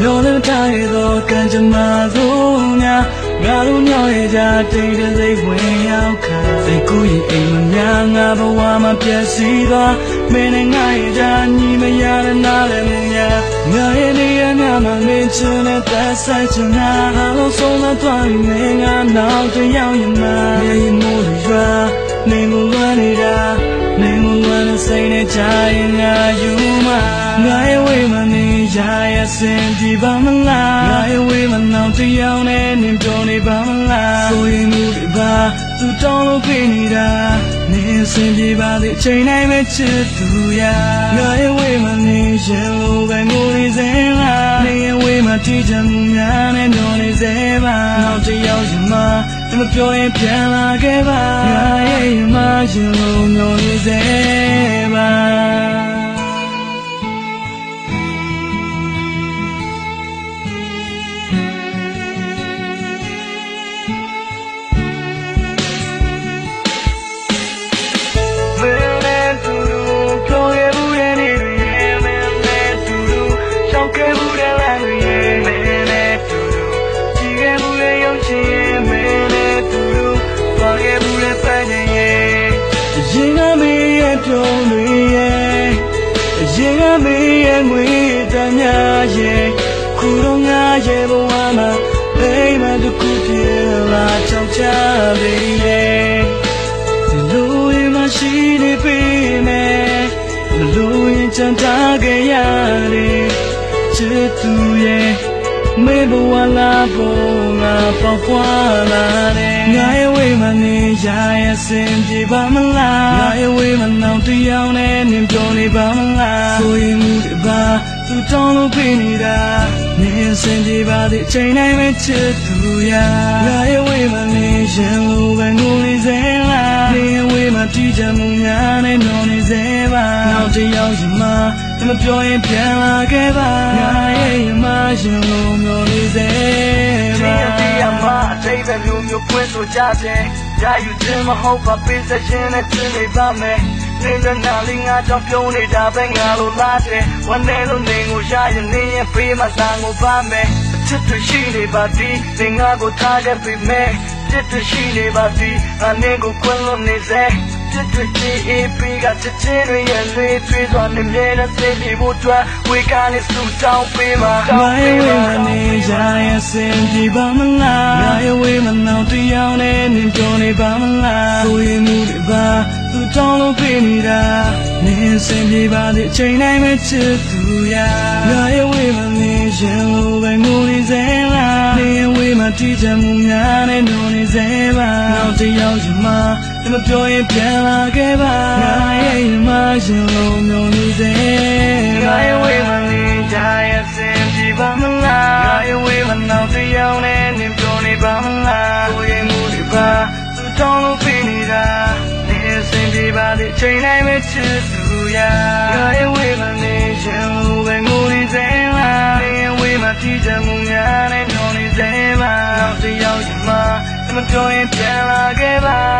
မျောလည်းထားရသောကံကြမ္မာသို့များငါတို့မျောရကြတိတ်တဲ့စိတ်ဝင်ရောက်ခါစိတ်ကူးရင်အိမ်မများငါဘဝမှာပြည့်စည်သွားမင်းနဲ့ငါရဲ့ကြညီမရတဲ့နားလည်းမများငါရဲ့နေရာများမှာမင်းချင်တဲ့သက်ဆိုင်ချင်တာအလုံးစုံလာသွားရင်မင်းငါနောက်တစ်ယောက်ရမှာမြေမိုးရွာနေမလွမ်းနေတာနေမလွမ်းတဲ့စိတ်နဲ့ချရင်ငါယူမှာငါရဲ့ဝေးမနေရရဲ့ စင်ဒီပါမလားငါရဲ့ဝေးမနောက်တစ်ယောက်နဲ့နင်ပြောနေပါမလားဆိုရင်မူဒီပါသူတောင်းလို့ပြနေတာနေစင်ပြေပါသေးအချိန်တိုင်းပဲချစ်သူရငါရဲ့ဝေးမနေရင်လို့ပဲငိုနေစေလားနေရဲ့ဝေးမတီးချင်မှုများနဲ့ညောနေစေပါနောက်တစ်ယောက်ရင်မဒီမပြောရင်ပြန်လာခဲ့ပါငါရဲ့ရင်မရင်လို့ညောနေစေပါ မင်းရဲ့ငွေတမ်းများရဲ့ခုတော့ငါရဲ့ဘဝမှာအိမ်မတစ်ခုပြေလာချောက်ချပေရဲ့လူရင်မရှိနေပြီမယ်လူရင်ချမ်းသာခဲ့ရတယ်ချစ်သူရဲ့မေဘဝလာပေါ်ငါပေါက်ပွားလာတယ်ငါရဲ့ဝေးမနေရရဲ့စင်ပြေပါမလားငါရဲ့ ဝေးမနောက်တရားနဲ့နင်ပြောနေပါမလားဆိုရင်မူတပါသူတောင်းလို့ပြနေတာနင်စင်ပြေပါတဲ့အချိန်တိုင်းပဲချစ်သူရငါရဲ့ဝေးမနေရင်လို့ပဲငိုနေစေလားနေဝေးမှာတီးချမှုများနဲ့နှောနေစေပါနောက်တစ်ယောက်ရင်မမပြောရင်ပြန်လာခဲ့ပါငါရဲ့ရင်မရင်လို့မျိုးနေစေပါချင်းတီးရမှာ အတိတ်ပဲမျိုးမျိုးဖွင့်ဆိုကြတယ်။ရာယူခြင်းမဟုတ်ပါပေးစခြင်းနဲ့ပြင်နေပါမယ်။နေတဲ့နာလေးငါကြောင့်ပြုံးနေတာပဲငါလိုလားတယ်။ဝန်နေလို့နေကိုရရင်နေရင်ပေးမှသာကိုပါမယ်။အချစ်တွေရှိနေပါသည်။သင်ငါကိုထားခဲ့ပြီမဲ့။ချစ်တွေရှိနေပါသည်။ငါနေကိုခွင့်လို့နေစေ။ချစ်တွေချစ်အေးပြီးကချစ်ချင်းတွေရဲ့လွေထွေးစွာနေမြဲတဲ့စိတ်တွေဖို့အတွက်ဝေကနေစူတောင်းပေးမှာငါရဲ့ဝေးမနေရရဲ့စင်ပြေပါမလား ငါရဲ့ဝေးမနောက်တရားနဲ့နင်ပြောနေပါမလားဆိုရင်မူတပါသူတောင်းလို့ပြနေတာနင်စင်ပြေပါတဲ့အချိန်တိုင်းပဲချစ်သူရငါရဲ့ဝေးမနေရင်လို့ပဲငိုနေစေလားနင်ရဲ့ဝေးမတီးချမှုများနဲ့ညှို့နေစေပါနောက်တစ်ယောက်ရင်မဒီမပြောရင်ပြန်လာခဲ့ပါငါရဲ့ရင်မရင်လို့မျိုးနေစေပါ တောင်းလို့ပြနေတာနင်စင်ပြေပါတဲ့ချိန်တိုင်းပဲချစ်သူရငါရဲ့ဝေးမနေရင်လို့ပဲငိုနေစေလားနင်ရဲ့ဝေးမကြည့်ချင်မှုများနဲ့ညှော်နေစေပါနောက်တစ်ယောက်ရင်မမပြောရင်ပြန်လာခဲ့ပါငါရဲ့ရင်မရင်လို့မျောနေစေပါ